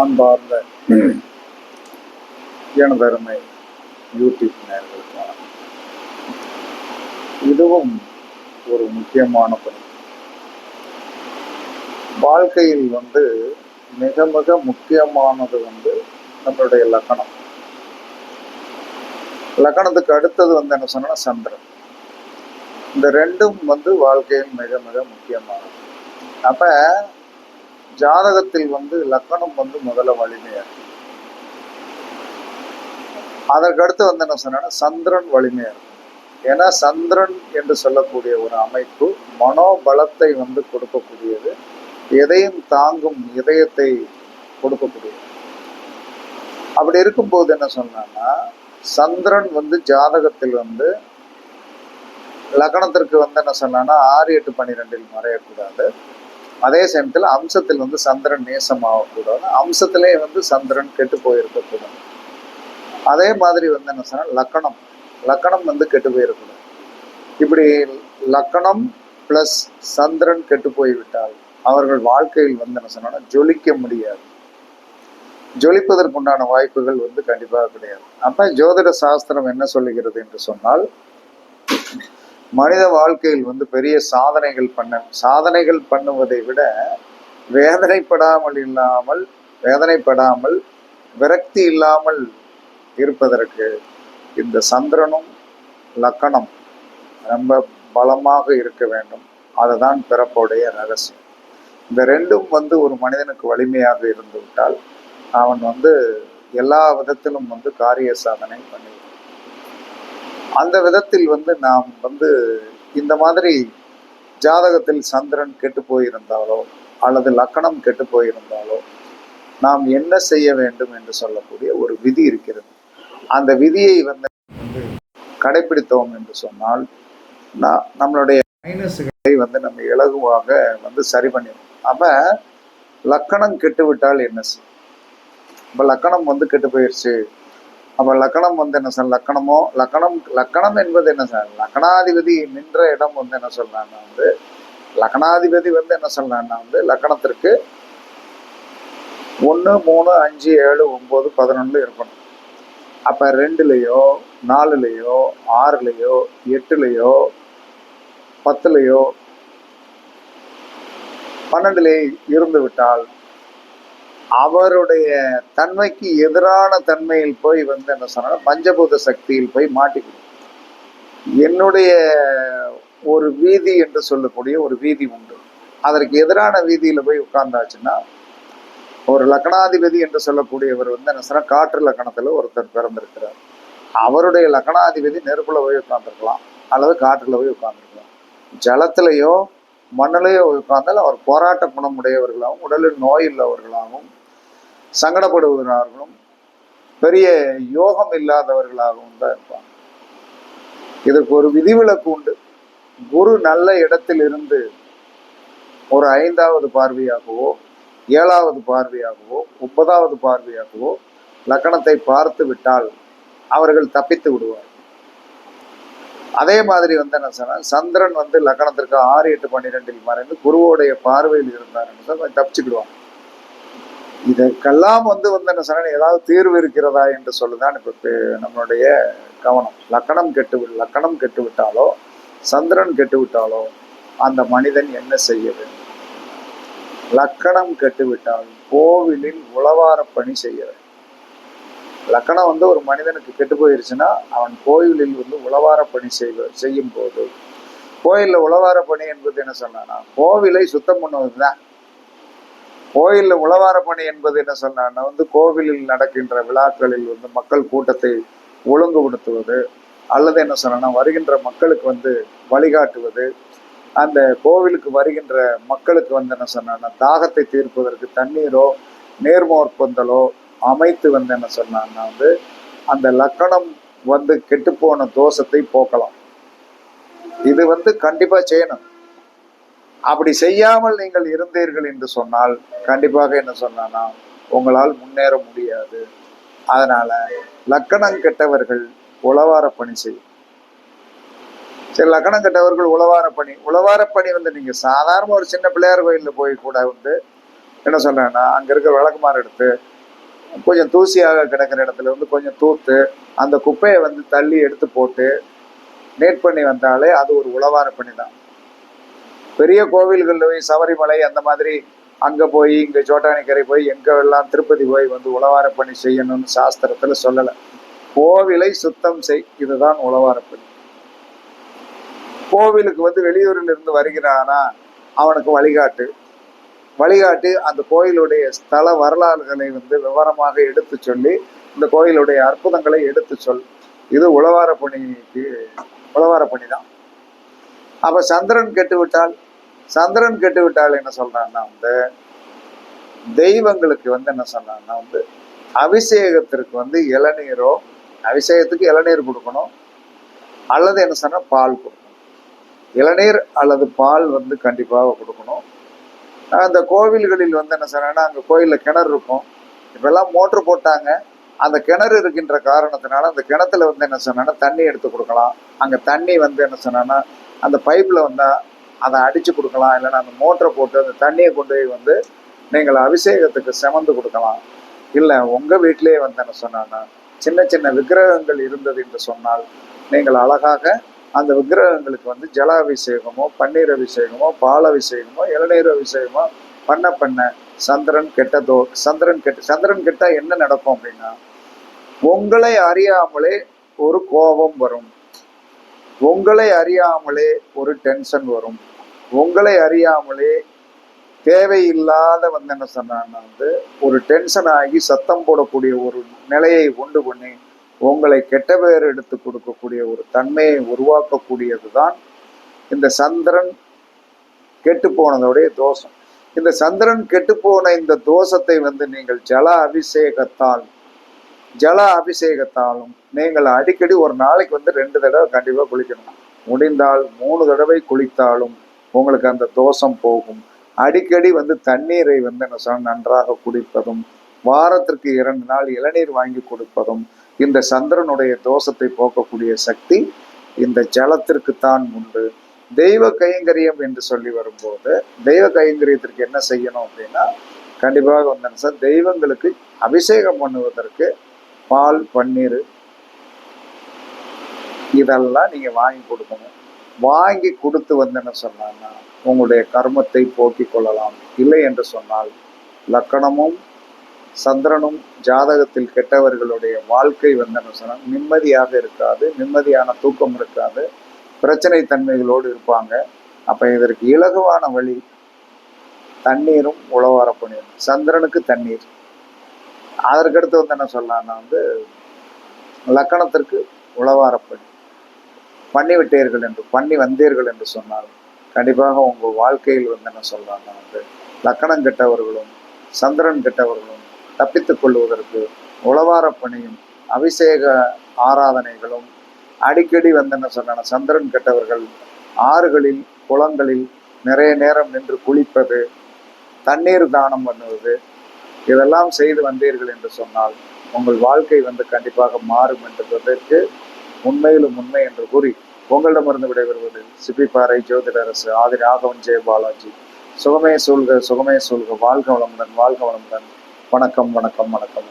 அன்பார்ந்த எனதருமை யூடியூப் நேர்களுக்கு. இதுவும் ஒரு முக்கியமான பணி. வாழ்க்கையில் வந்து மிக மிக முக்கியமானது வந்து நம்மளுடைய லக்கணம். லக்கணத்துக்கு அடுத்தது வந்து என்ன சொன்னா சந்திரன். இந்த ரெண்டும் வந்து வாழ்க்கையில் மிக மிக முக்கியமானது. அப்ப ஜாதகத்தில் வந்து லக்கணம் வந்து முதல்ல வலிமையா இருக்கு அதற்கு அடுத்து வந்து என்ன சொன்னா சந்திரன் வலிமையா இருக்கும் ஏன்னா சந்திரன் என்று சொல்லக்கூடிய ஒரு அமைப்பு மனோபலத்தை வந்து கொடுக்கக்கூடியது எதையும் தாங்கும் இதயத்தை கொடுக்கக்கூடியது. அப்படி இருக்கும்போது என்ன சொன்னான்னா சந்திரன் வந்து ஜாதகத்தில் வந்து லக்னத்திற்கு வந்து என்ன சொன்னான்னா ஆறு எட்டு பன்னிரெண்டில் மறையக்கூடாது. அதே சமயத்தில் அம்சத்தில் வந்து சந்திரன் நேசமாகக்கூடாது. அம்சத்திலே வந்து சந்திரன் கெட்டு போயிருக்கக்கூடாது அதே மாதிரி வந்து என்ன சொன்னால் லக்கணம். லக்கணம் வந்து கெட்டு போயிருக்கக்கூடாது இப்படி லக்கணம் பிளஸ் சந்திரன் கெட்டு போய்விட்டால் அவர்கள் வாழ்க்கையில் வந்து என்ன சொன்னால் ஜொலிக்க முடியாது. ஜொலிப்பதற்குண்டான வாய்ப்புகள் வந்து கண்டிப்பாக கிடையாது. அப்ப ஜோதிட சாஸ்திரம் என்ன சொல்லுகிறது என்று சொன்னால் மனித வாழ்க்கையில் வந்து பெரிய சாதனைகள் பண்ண சாதனைகள் பண்ணுவதை விட வேதனைப்படாமல் இல்லாமல் வேதனைப்படாமல் விரக்தி இல்லாமல் இருப்பதற்கு இந்த சந்திரனும் லக்கணம் ரொம்ப பலமாக இருக்க வேண்டும். அதுதான் பிறப்புடைய ரகசியம். இந்த ரெண்டும் வந்து ஒரு மனிதனுக்கு வலிமையாக இருந்துவிட்டால் அவன் வந்து எல்லா விதத்திலும் வந்து காரிய சாதனை பண்ணிவிட்டான் அந்த விதத்தில் வந்து நாம் வந்து இந்த மாதிரி ஜாதகத்தில் சந்திரன் கெட்டு போயிருந்தாலோ அல்லது லக்கணம் கெட்டு போயிருந்தாலோ நாம் என்ன செய்ய வேண்டும் என்று சொல்லக்கூடிய ஒரு விதி இருக்கிறது. அந்த விதியை வந்து வந்து கடைபிடித்தோம் என்று சொன்னால் நான் நம்மளுடைய மைனஸுகளை வந்து நம்ம இலகுவாக வந்து சரி பண்ணிடும் அப்போ லக்கணம் கெட்டுவிட்டால் என்ன செய்யும்? இப்போ லக்கணம் வந்து கெட்டு போயிடுச்சு அப்போ லக்கணம் வந்து என்ன சார்? லக்கணமோ லக்கணம் லக்கணம் என்பது என்ன சார்? லக்கணாதிபதி நின்ற இடம் வந்து என்ன சொல்றாங்கன்னா வந்து லக்கணாதிபதி வந்து என்ன சொல்றாங்கன்னா வந்து லக்கணத்திற்கு ஒன்று மூணு அஞ்சு ஏழு ஒம்பது பதினொன்று இருக்கணும். அப்போ ரெண்டுலேயோ நாலுலேயோ ஆறுலேயோ எட்டுலேயோ பத்துலேயோ பன்னெண்டுலேயோ இருந்து விட்டால் அவருடைய தன்மைக்கு எதிரான தன்மையில் போய் வந்து என்ன சொன்னால் பஞ்சபூத சக்தியில் போய் மாட்டிக்கணும் என்னுடைய ஒரு வீதி என்று சொல்லக்கூடிய ஒரு வீதி உண்டு. அதற்கு எதிரான வீதியில் போய் உட்கார்ந்தாச்சுன்னா ஒரு லக்னாதிபதி என்று சொல்லக்கூடியவர் வந்து என்ன சொன்னால் காற்று லக்கணத்துல ஒருத்தர் பிறந்திருக்கிறார். அவருடைய லக்னாதிபதி நெருப்புல போய் உட்காந்துருக்கலாம் அல்லது காற்றில் போய் உட்கார்ந்துருக்கலாம். ஜலத்திலேயோ மண்ணிலேயோ உட்கார்ந்தால் அவர் போராட்ட குணமுடையவர்களாகவும் உடலில் நோய் உள்ளவர்களாகவும் சங்கடப்படுவர்களாகவும் பெரிய யோகம் இல்லாதவர்களாகவும் தான் இருப்பாங்க. இதற்கு ஒரு விதிவிலக்கு உண்டு. குரு நல்ல இடத்தில் இருந்து ஒரு ஐந்தாவது பார்வையாகவோ ஏழாவது பார்வையாகவோ ஒன்பதாவது பார்வையாகவோ லக்கணத்தை பார்த்து விட்டால் அவர்கள் தப்பித்து விடுவார் அதே மாதிரி வந்து என்ன சொன்னா சந்திரன் வந்து லக்கணத்திற்கு ஆறு எட்டு பன்னிரெண்டில் மறைந்து குருவோடைய பார்வையில் இருந்தாருன்னு சொன்னா தப்பிச்சுக்கிடுவாங்க. இதற்கெல்லாம் வந்து வந்து என்ன சொன்னா ஏதாவது தீர்வு இருக்கிறதா என்று சொல்லுதான் இப்போ நம்மளுடைய கவனம். லக்கணம் கெட்டு லக்கணம் கெட்டு விட்டாலோ சந்திரன் கெட்டு விட்டாலோ அந்த மனிதன் என்ன செய்ய வேண்டும்? லக்கணம் கெட்டுவிட்டால் கோவிலில் உளவார பணி செய்ய வேண்டும். லக்கணம் வந்து ஒரு மனிதனுக்கு கெட்டு போயிருச்சுன்னா அவன் கோயிலில் வந்து உளவார பணி செய்வ செய்யும் போது கோயிலில் உளவார பணி என்பது என்ன சொன்னா கோவிலை சுத்தம் பண்ணுவது தான் கோயிலில் உளவார பணி என்பது என்ன சொன்னான்னா வந்து கோவிலில் நடக்கின்ற விழாக்களில் வந்து மக்கள் கூட்டத்தை ஒழுங்குபடுத்துவது அல்லது என்ன சொன்னா வருகின்ற மக்களுக்கு வந்து வழிகாட்டுவது அந்த கோவிலுக்கு வருகின்ற மக்களுக்கு வந்து என்ன சொன்னா தாகத்தை தீர்ப்பதற்கு தண்ணீரோ நேர்மோற்பந்தலோ அமைத்து வந்து என்ன சொன்னான்னா வந்து அந்த லக்கணம் வந்து கெட்டுப்போன தோஷத்தை போக்கலாம். இது வந்து கண்டிப்பாக செய்யணும். அப்படி செய்யாமல் நீங்கள் இருந்தீர்கள் என்று சொன்னால் கண்டிப்பாக என்ன சொன்னான்னா உங்களால் முன்னேற முடியாது. அதனால லக்கணம் கெட்டவர்கள் உளவார பணி செய்யும். சரி லக்கணம் கெட்டவர்கள் உளவார பணி. உளவார பணி வந்து நீங்க சாதாரண ஒரு சின்ன பிள்ளையார் கோயிலில் போய் கூட வந்து என்ன சொல்றேன்னா அங்க இருக்கிற விளக்குமாறு எடுத்து கொஞ்சம் தூசியாக கிடக்கிற இடத்துல வந்து கொஞ்சம் தூத்து அந்த குப்பையை வந்து தள்ளி எடுத்து போட்டு நேட் பண்ணி வந்தாலே அது ஒரு உழவார பணி தான் பெரிய கோவில்களில் போய் சபரிமலை அந்த மாதிரி அங்கே போய் இங்கே சோட்டானிக்கரை போய் எங்கெல்லாம் திருப்பதி போய் வந்து உழவார பணி செய்யணும்னு சாஸ்திரத்தில் சொல்லலை. கோவிலை சுத்தம் செய் இதுதான் உழவார பணி கோவிலுக்கு வந்து வெளியூரில் இருந்து வருகிறானா அவனுக்கு வழிகாட்டு. வழிகாட்டி அந்த கோயிலுடைய ஸ்தல வரலாறுகளை வந்து விவரமாக எடுத்து சொல்லி இந்த கோயிலுடைய அற்புதங்களை எடுத்து சொல். இது உழவார பணிக்கு உழவார பணி தான் அப்ப சந்திரன் கெட்டுவிட்டால்? சந்திரன் கெட்டு விட்டால் என்ன சொல்றான்னா வந்து தெய்வங்களுக்கு வந்து என்ன சொன்னான்னா வந்து அபிஷேகத்திற்கு வந்து இளநீரோ அபிஷேகத்துக்கு இளநீர் கொடுக்கணும். அல்லது என்ன சொன்னால் பால் கொடுக்கணும். இளநீர் அல்லது பால் வந்து கண்டிப்பாக கொடுக்கணும். அந்த கோவில்களில் வந்து என்ன சொன்னா அங்கே கோயிலில் கிணறு இருக்கும். இப்பெல்லாம் மோட்ரு போட்டாங்க. அந்த கிணறு இருக்கின்ற காரணத்தினால அந்த கிணத்துல வந்து என்ன சொன்னா தண்ணி எடுத்து கொடுக்கலாம். அங்கே தண்ணி வந்து என்ன சொன்னா அந்த பைப்பில் வந்தால் அதை அடித்து கொடுக்கலாம். இல்லைன்னா அந்த மோட்டரை போட்டு அந்த தண்ணியை கொண்டு போய் வந்து நீங்கள் அபிஷேகத்துக்கு செமந்து கொடுக்கலாம். இல்லை உங்கள் வீட்டிலே வந்து என்ன சொன்னான்னா சின்ன சின்ன விக்கிரகங்கள் இருந்தது என்று சொன்னால் நீங்கள் அழகாக அந்த விக்கிரகங்களுக்கு வந்து ஜல அபிஷேகமோ பன்னீர் அபிஷேகமோ பால் அபிஷேகமோ இளநீர் அபிஷேகமோ பண்ண பண்ண சந்திரன் கெட்டதோ சந்திரன் கெட்ட சந்திரன் கெட்டால் என்ன நடக்கும் அப்படின்னா உங்களை அறியாமலே ஒரு கோபம் வரும். உங்களை அறியாமலே ஒரு டென்ஷன் வரும். உங்களை அறியாமலே தேவையில்லாத வந்து என்ன சொன்னான்னா வந்து ஒரு டென்ஷன் ஆகி சத்தம் போடக்கூடிய ஒரு நிலையை உண்டு பண்ணி உங்களை கெட்ட பெயர் எடுத்து கொடுக்கக்கூடிய ஒரு தன்மையை உருவாக்கக்கூடியது தான் இந்த சந்திரன் கெட்டு போனதோடைய தோஷம். இந்த சந்திரன் கெட்டு போன இந்த தோஷத்தை வந்து நீங்கள் ஜல அபிஷேகத்தால் ஜல அபிஷேகத்தாலும் நீங்கள் அடிக்கடி ஒரு நாளைக்கு வந்து ரெண்டு தடவை கண்டிப்பாக குளிக்கணும். முடிந்தால் மூணு தடவை குளித்தாலும் உங்களுக்கு அந்த தோஷம் போகும். அடிக்கடி வந்து தண்ணீரை வந்து என்ன சொன்ன நன்றாக குடிப்பதும் வாரத்திற்கு இரண்டு நாள் இளநீர் வாங்கி கொடுப்பதும் இந்த சந்திரனுடைய தோஷத்தை போக்கக்கூடிய சக்தி இந்த ஜலத்திற்குத்தான் உண்டு. தெய்வ கைங்கரியம் என்று சொல்லி வரும்போது தெய்வ கைங்கரியத்திற்கு என்ன செய்யணும் அப்படின்னா கண்டிப்பாக வந்து என்ன சார் தெய்வங்களுக்கு அபிஷேகம் பண்ணுவதற்கு பால் பன்னீர் இதெல்லாம் நீங்கள் வாங்கி கொடுக்கணும். வாங்கி கொடுத்து வந்தேன்னு சொன்னாங்கன்னா உங்களுடைய கர்மத்தை போக்கிக் கொள்ளலாம். இல்லை என்று சொன்னால் லக்கணமும் சந்திரனும் ஜாதகத்தில் கெட்டவர்களுடைய வாழ்க்கை வந்தேன்னு சொன்னால் நிம்மதியாக இருக்காது நிம்மதியான தூக்கம் இருக்காது பிரச்சனை தன்மைகளோடு இருப்பாங்க. அப்போ இதற்கு இலகுவான வழி தண்ணீரும் உழவார பணியும் சந்திரனுக்கு தண்ணீர். அதற்கடுத்து வந்து என்ன சொல்லலாம்னா வந்து லக்கணத்திற்கு உழவாரப்பணி பண்ணி விட்டீர்கள் என்று பண்ணி வந்தீர்கள் என்று சொன்னால் கண்டிப்பாக உங்கள் வாழ்க்கையில் வந்து என்ன சொல்றாங்கன்னா வந்து லக்கணம் கெட்டவர்களும் சந்திரன் கெட்டவர்களும் தப்பித்துக் கொள்வதற்கு உழவார பணியும் அபிஷேக ஆராதனைகளும் அடிக்கடி வந்து என்ன சொன்ன சந்திரன் கெட்டவர்கள் ஆறுகளில் குளங்களில் நிறைய நேரம் நின்று குளிப்பது தண்ணீர் தானம் பண்ணுவது இதெல்லாம் செய்து வந்தீர்கள் என்று சொன்னால் உங்கள் வாழ்க்கை வந்து கண்டிப்பாக மாறும் என்றதற்கு உண்மையிலும் உண்மை என்று கூறி உங்களிடமிருந்து விடைபெறுவது சிப்பிப்பாறை ஜோதிடரசு ஆதி ராகவன் ஜெய பாலாஜி. சுகமே சூழ்க சுகமே சூழ்க. வாழ்க வளமுடன் வாழ்க வளமுடன். வணக்கம் வணக்கம் வணக்கம்.